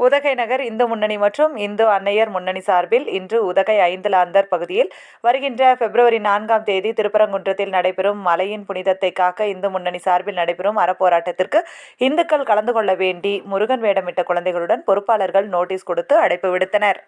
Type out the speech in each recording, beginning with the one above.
உதகை நகர் இந்து முன்னணி மற்றும் இந்து அன்னையர் முன்னணி சார்பில் இன்று உதகை ஐந்தலாந்தர் பகுதியில் வருகின்ற பிப்ரவரி நான்காம் தேதி திருப்பரங்குன்றத்தில் நடைபெறும் மலையின் புனிதத்தை காக்க இந்து முன்னணி சார்பில் நடைபெறும் அறப்போராட்டத்திற்கு இந்துக்கள் கலந்து கொள்ள வேண்டி முருகன் வேடமிட்ட குழந்தைகளுடன் பொறுப்பாளர்கள் நோட்டீஸ் கொடுத்து அழைப்பு விடுத்தனர்.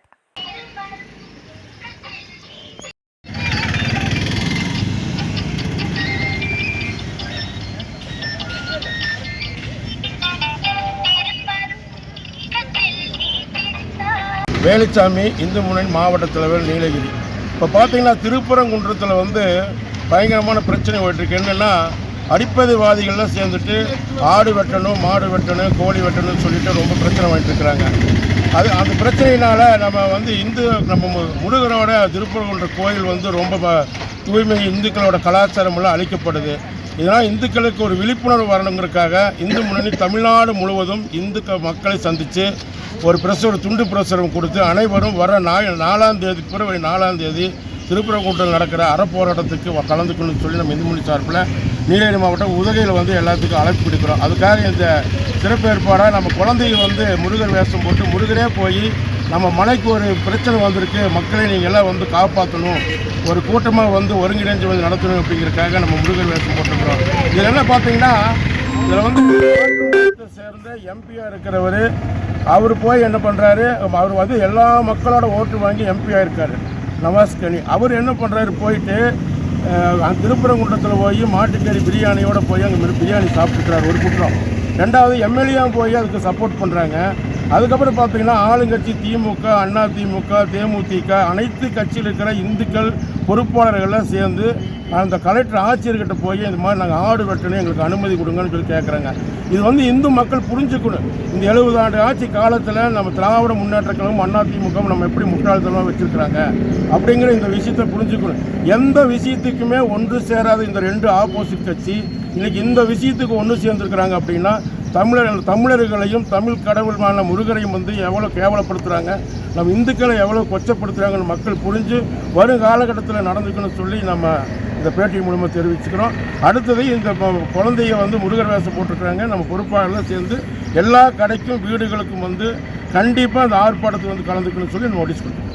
வேலுச்சாமி இந்து முன்னணி மாவட்ட தலைவர் நீலகிரி. இப்போ பார்த்தீங்கன்னா திருப்பரங்குன்றத்தில் வந்து பயங்கரமான பிரச்சனை போயிட்டுருக்கு. என்னென்னா அடிப்படைவாதிகள்லாம் சேர்ந்துட்டு ஆடு வெட்டணும் மாடு வெட்டணும் கோழி வெட்டணும்னு சொல்லிட்டு ரொம்ப பிரச்சனை பண்ணிட்டு இருக்கிறாங்க அது அந்த பிரச்சனையினால் நம்ம வந்து இந்து நம்ம மு- முருகரோட திருப்பரங்குன்ற கோயில் வந்து ரொம்ப தூய்மை இந்துக்களோட கலாச்சாரமெல்லாம் அழிக்கப்படுது. இதனால் இந்துக்களுக்கு ஒரு விழிப்புணர்வு வரணுங்கிறதுக்காக இந்து முன்னணி தமிழ்நாடு முழுவதும் இந்து மக்களை சந்தித்து ஒரு பிரஸ் துண்டு பிரசுரம் கொடுத்து அனைவரும் வர நாய் நாலாம் தேதி பிறகு நாலாம் தேதி திருப்பரங்குன்றம் நடக்கிற அறப்போராட்டத்துக்கு கலந்துக்கணும்னு சொல்லி நம்ம இந்துமணி சார்பில் நீலகிரி மாவட்டம் உதகையில் வந்து எல்லாத்துக்கும் அழைப்பு விடுக்கிறோம். அதுக்காக இந்த சிறப்பு ஏற்பாடாக நம்ம குழந்தைகள் வந்து முருகர் வேஷம் போட்டு முருகரே போய் நம்ம மலைக்கு ஒரு பிரச்சனை வந்திருக்கு மக்களை நீங்கள் எல்லாம் வந்து காப்பாற்றணும் ஒரு கூட்டமாக வந்து ஒருங்கிணைஞ்சு வந்து நடத்தணும் அப்படிங்கிறதுக்காக நம்ம முருகன் வேஷம் போட்டுக்கிறோம் இதில் என்ன பார்த்தீங்கன்னா இதில் வந்து சேர்ந்த எம்பியாக இருக்கிறவர் அவர் போய் என்ன பண்ணுறாரு அவர் வந்து எல்லா மக்களோட ஓட்டு வாங்கி எம்பியாக இருக்கார். நவாஸ் கனி அவர் என்ன பண்ணுறாரு போயிட்டு அந்த திருப்பரங்குன்றத்தில் போய் மாட்டுக்கறி பிரியாணியோடு போய் அங்கே பிரியாணி சாப்பிட்டுக்கிறார் ஒரு குற்றம். ரெண்டாவது எம்எல்ஏவும் போய் அதுக்கு சப்போர்ட் பண்ணுறாங்க அதுக்கப்புறம் பார்த்தீங்கன்னா ஆளுங்கட்சி திமுக அண்ணா திமுக தேமுதிக அனைத்து கட்சியில் இருக்கிற இந்துக்கள் பொறுப்பாளர்கள்லாம் சேர்ந்து அந்த கலெக்டர் ஆட்சியர்கிட்ட போய் இந்த மாதிரி நாங்கள் ஆடு வெட்டணும் எங்களுக்கு அனுமதி கொடுங்கன்னு சொல்லி கேட்குறாங்க இது வந்து இந்து மக்கள் புரிஞ்சுக்கணும். இந்த எழுபது ஆண்டு ஆட்சி காலத்தில் நம்ம திராவிட முன்னேற்ற கழகம் அண்ணா திமுக நம்ம எப்படி முட்டாள்தனமாக வச்சுருக்கிறாங்க அப்படிங்கிற இந்த விஷயத்தை புரிஞ்சுக்கணும். எந்த விஷயத்துக்குமே ஒன்று சேராத இந்த ரெண்டு ஆப்போசிட் கட்சி இன்றைக்கி இந்த விஷயத்துக்கு ஒன்று சேர்ந்துருக்கிறாங்க அப்படின்னா தமிழர் தமிழர்களையும் தமிழ் கடவுளான முருகரையும் வந்து எவ்வளோ கேவலப்படுத்துகிறாங்க நம்ம இந்துக்களை எவ்வளோ கொச்சப்படுத்துகிறாங்கன்னு மக்கள் புரிஞ்சு வரும் காலகட்டத்தில் நடந்துக்கணும்னு சொல்லி நம்ம இந்த பேட்டி மூலமாக தெரிவிச்சுக்கிறோம். அடுத்தது இந்த குழந்தைய வந்து முருகர் வேஷம் போட்டிருக்கிறாங்க. நம்ம பொறுப்பாளர்கள் சேர்ந்து எல்லா கடைக்கும் வீடுகளுக்கும் வந்து கண்டிப்பாக அந்த ஆர்ப்பாட்டத்தில் வந்து கலந்துக்கணும்னு சொல்லி நோட்டீஸ் கொடுத்துருக்கோம்.